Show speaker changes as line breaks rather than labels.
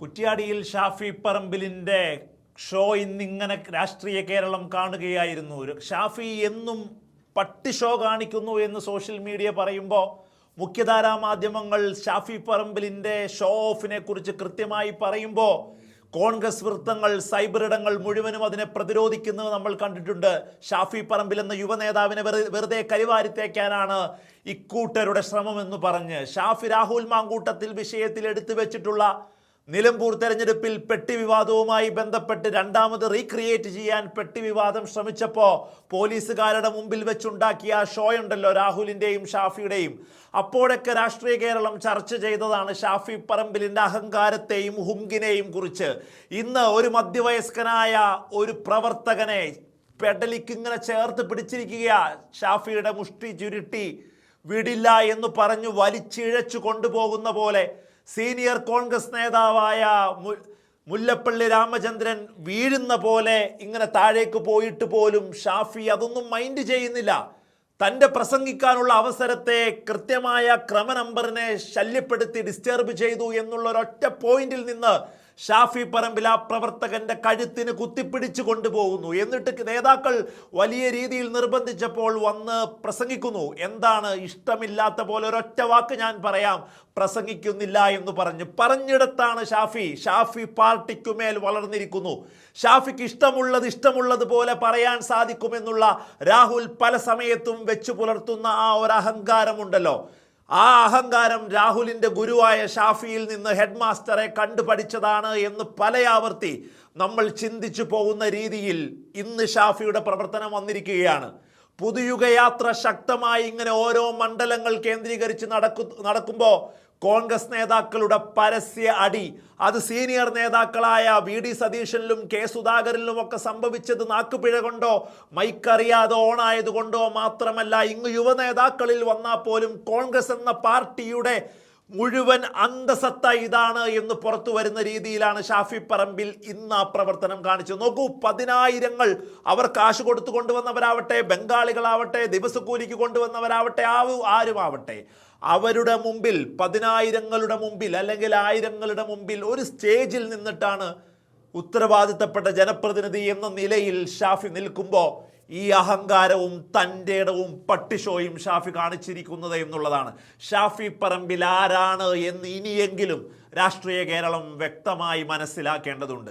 കുറ്റ്യാടിയിൽ Shafi പറമ്പിലിന്റെ show ഇന്നിങ്ങനെ രാഷ്ട്രീയ കേരളം കാണുകയായിരുന്നു. ഷാഫി എന്നും പട്ടി ഷോ കാണിക്കുന്നു എന്ന് സോഷ്യൽ മീഡിയ പറയുമ്പോൾ മുഖ്യധാരാ മാധ്യമങ്ങൾ ഷാഫി പറമ്പിലിന്റെ ഷോ ഓഫിനെ കുറിച്ച് കൃത്യമായി പറയുമ്പോൾ കോൺഗ്രസ് വൃത്തങ്ങൾ സൈബർ ഇടങ്ങൾ മുഴുവനും അതിനെ പ്രതിരോധിക്കുന്നത് നമ്മൾ കണ്ടിട്ടുണ്ട്. ഷാഫി പറമ്പിൽ എന്ന യുവനേതാവിനെ നേതാവിനെ വെറുതെ കരിവാരിത്തേക്കാനാണ് ഇക്കൂട്ടരുടെ ശ്രമമെന്ന് പറഞ്ഞ്. ഷാഫി രാഹുൽ മാങ്കൂട്ടത്തിൽ വിഷയത്തിൽ എടുത്തു വെച്ചിട്ടുള്ള നിലമ്പൂർ തെരഞ്ഞെടുപ്പിൽ പെട്ടി വിവാദവുമായി ബന്ധപ്പെട്ട് രണ്ടാമത് റീക്രിയേറ്റ് ചെയ്യാൻ പെട്ടി വിവാദം ശ്രമിച്ചപ്പോൾ പോലീസുകാരുടെ മുമ്പിൽ വെച്ചുണ്ടാക്കിയ ഷോ ഉണ്ടല്ലോ രാഹുലിന്റെയും ഷാഫിയുടെയും. അപ്പോഴൊക്കെ രാഷ്ട്രീയ കേരളം ചർച്ച ചെയ്തതാണ് ഷാഫി പറമ്പിലിന്റെ അഹങ്കാരത്തെയും ഹുങ്കിനെയും കുറിച്ച്. ഇന്ന് ഒരു മധ്യവയസ്കനായ ഒരു പ്രവർത്തകനെ പെഡലിക്കിങ്ങനെ ചേർത്ത് പിടിച്ചിരിക്കുക ഷാഫിയുടെ മുഷ്ടി ചുരുട്ടി. വിടില്ല എന്ന് പറഞ്ഞു വലിച്ചിഴച്ചു കൊണ്ടുപോകുന്ന പോലെ സീനിയർ കോൺഗ്രസ് നേതാവായ മുല്ലപ്പള്ളി രാമചന്ദ്രൻ വീഴുന്ന പോലെ ഇങ്ങനെ താഴേക്ക് പോയിട്ട് പോലും ഷാഫി അതൊന്നും മൈൻഡ് ചെയ്യുന്നില്ല. തന്റെ പ്രസംഗിക്കാനുള്ള അവസരത്തെ കൃത്യമായ ക്രമ നമ്പറിനെ ശല്യപ്പെടുത്തി ഡിസ്റ്റർബ് ചെയ്തു എന്നുള്ള ഒരൊറ്റ പോയിന്റിൽ നിന്ന് ഷാഫി പറമ്പിൽ ആ പ്രവർത്തകന്റെ കഴുത്തിന് കുത്തിപ്പിടിച്ചു കൊണ്ടുപോകുന്നു. എന്നിട്ട് നേതാക്കൾ വലിയ രീതിയിൽ നിർബന്ധിച്ചപ്പോൾ വന്ന് പ്രസംഗിക്കുന്നു. എന്താണ് ഇഷ്ടമില്ലാത്ത പോലെ ഒരൊറ്റ വാക്ക് ഞാൻ പറയാം. പ്രസംഗിക്കുന്നില്ല എന്ന് പറഞ്ഞു. പറഞ്ഞിടത്താണ് ഷാഫി. ഷാഫി പാർട്ടിക്കുമേൽ വളർന്നിരിക്കുന്നു. ഷാഫിക്ക് ഇഷ്ടമുള്ളത് ഇഷ്ടമുള്ളത് പോലെ പറയാൻ സാധിക്കുമെന്നുള്ള രാഹുൽ പല സമയത്തും വെച്ചു പുലർത്തുന്ന ആ ഒരു അഹങ്കാരമുണ്ടല്ലോ ആ അഹങ്കാരം രാഹുലിന്റെ ഗുരുവായ ഷാഫിയിൽ നിന്ന് ഹെഡ് മാസ്റ്ററെ എന്ന് പലയാവർത്തി നമ്മൾ ചിന്തിച്ചു പോകുന്ന രീതിയിൽ ഇന്ന് ഷാഫിയുടെ പ്രവർത്തനം വന്നിരിക്കുകയാണ്. പുതുയുഗയാത്ര ശക്തമായി ഇങ്ങനെ ഓരോ മണ്ഡലങ്ങൾ കേന്ദ്രീകരിച്ച് നടക്കു നടക്കുമ്പോൾ കോൺഗ്രസ് നേതാക്കളുടെ പരസ്യ അടി അത് സീനിയർ നേതാക്കളായ വി ഡി സതീശനിലും കെ സുധാകരനിലും ഒക്കെ സംഭവിച്ചത് നാക്കുപിഴ കൊണ്ടോ മൈക്കറിയാതെ ഓണായത് കൊണ്ടോ മാത്രമല്ല ഇങ്ങ് യുവനേതാക്കളിൽ വന്നാൽ പോലും കോൺഗ്രസ് എന്ന പാർട്ടിയുടെ മുഴുവൻ അന്തസത്ത ഇതാണ് എന്ന് പുറത്തു വരുന്ന രീതിയിലാണ് ഷാഫി പറമ്പിൽ ഇന്ന് ആ പ്രവർത്തനം കാണിച്ചത്. നോക്കൂ പതിനായിരങ്ങൾ അവർ കാശ് കൊടുത്തു കൊണ്ടുവന്നവരാവട്ടെ ബംഗാളികളാവട്ടെ ദിവസക്കൂലിക്ക് കൊണ്ടുവന്നവരാവട്ടെ ആവും ആരുമാവട്ടെ അവരുടെ മുമ്പിൽ പതിനായിരങ്ങളുടെ മുമ്പിൽ അല്ലെങ്കിൽ ആയിരങ്ങളുടെ മുമ്പിൽ ഒരു സ്റ്റേജിൽ നിന്നിട്ടാണ് ഉത്തരവാദിത്തപ്പെട്ട ജനപ്രതിനിധി എന്ന നിലയിൽ ഷാഫി നിൽക്കുമ്പോൾ ഈ അഹങ്കാരവും തന്റെ ഇടവും പട്ടിഷോയും ഷാഫി കാണിച്ചിരിക്കുന്നത് എന്നുള്ളതാണ്. ഷാഫി പറമ്പിൽ ആരാണ് എന്ന് ഇനിയെങ്കിലും രാഷ്ട്രീയ കേരളം വ്യക്തമായി മനസ്സിലാക്കേണ്ടതുണ്ട്.